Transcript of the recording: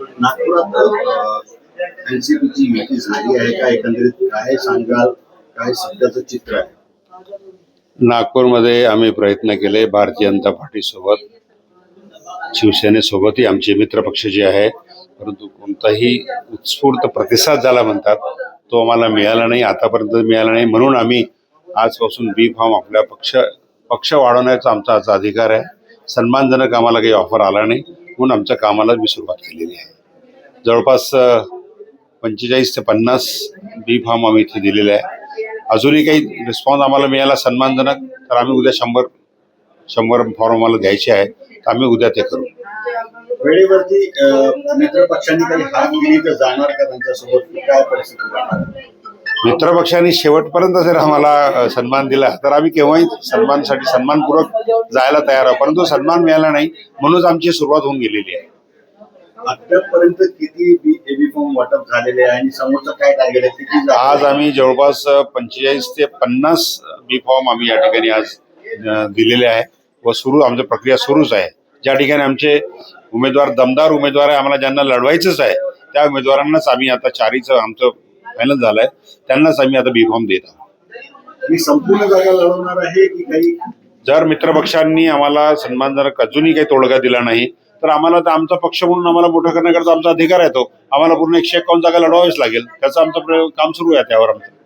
नागपुरात एनसीपीची युती झाली आहे. का एकंदरीत काय सांगाल? काय सध्याचं चित्र आहे? नागपूरमध्ये आम्ही प्रयत्न केले भारतीय जनता पार्टीसोबत. शिवसेनेसोबतही आमचे मित्रपक्ष जे आहे परंतु कोणताही उत्स्फूर्त प्रतिसाद झाला म्हणतात तो आम्हाला मिळाला नाही आतापर्यंत मिळाला नाही. म्हणून आम्ही आजपासून बी फॉर्म आपल्या पक्ष पक्ष वाढवण्याचा आमचा आजचा अधिकार आहे. सन्मानजनक आम्हाला काही ऑफर आला नाही. म्हणून आमच्या कामाला मी सुरुवात केलेली आहे. जवळपास पंचेचाळीस ते पन्नास बी फॉर्म आम्ही इथे दिलेले आहे. अजूनही काही रिस्पॉन्स आम्हाला मिळाला सन्मानजनक तर आम्ही उद्या शंभर शंभर फॉर्म आम्हाला द्यायचे आहे तर आम्ही उद्या ते करू. वेळेवरती मित्र पक्षांनी काही हात दिली तर जाणार का त्यांच्यासोबत? काय परिस्थिती? मित्रपक्षांनी शेवटपर्यंत जर आम्हाला सन्मान दिला तर आम्ही केव्हाही सन्मानसाठी सन्मानपूर्वक जायला तयार आहोत. परंतु सन्मान मिळाला नाही म्हणूनच आमची सुरुवात होऊन गेलेली आहे. अद्यापपर्यंत किती बी एबी फॉर्म वाटप झालेले आहे आणि समोरचं काय टार्गेट आहे किती आज आम्ही जवळपास पंचेचाळीस ते पन्नास बी फॉर्म आम्ही या ठिकाणी आज दिलेले आहे व सुरू आमची प्रक्रिया सुरूच आहे. ज्या ठिकाणी आमचे उमेदवार दमदार उमेदवार आहे आम्हाला ज्यांना लढवायचंच आहे त्या उमेदवारांनाच आम्ही आता चारीचं आमचं फायनल झालंय. त्यांनाच आम्ही आता बी फॉर्म देत आहोत. मी संपूर्ण जागा लढवणार आहे की काही? जर मित्रपक्षांनी आम्हाला सन्मानजनक अजूनही काही तोडगा दिला नाही तर आम्हाला तर आमचा पक्ष म्हणून आम्हाला मोठं करण्याकरता आमचा अधिकार आहे तो. आम्हाला पूर्ण एकशे एकावन्न जागा लढवावीच लागेल. त्याचं आमचं काम सुरू आहे त्यावर आमचं.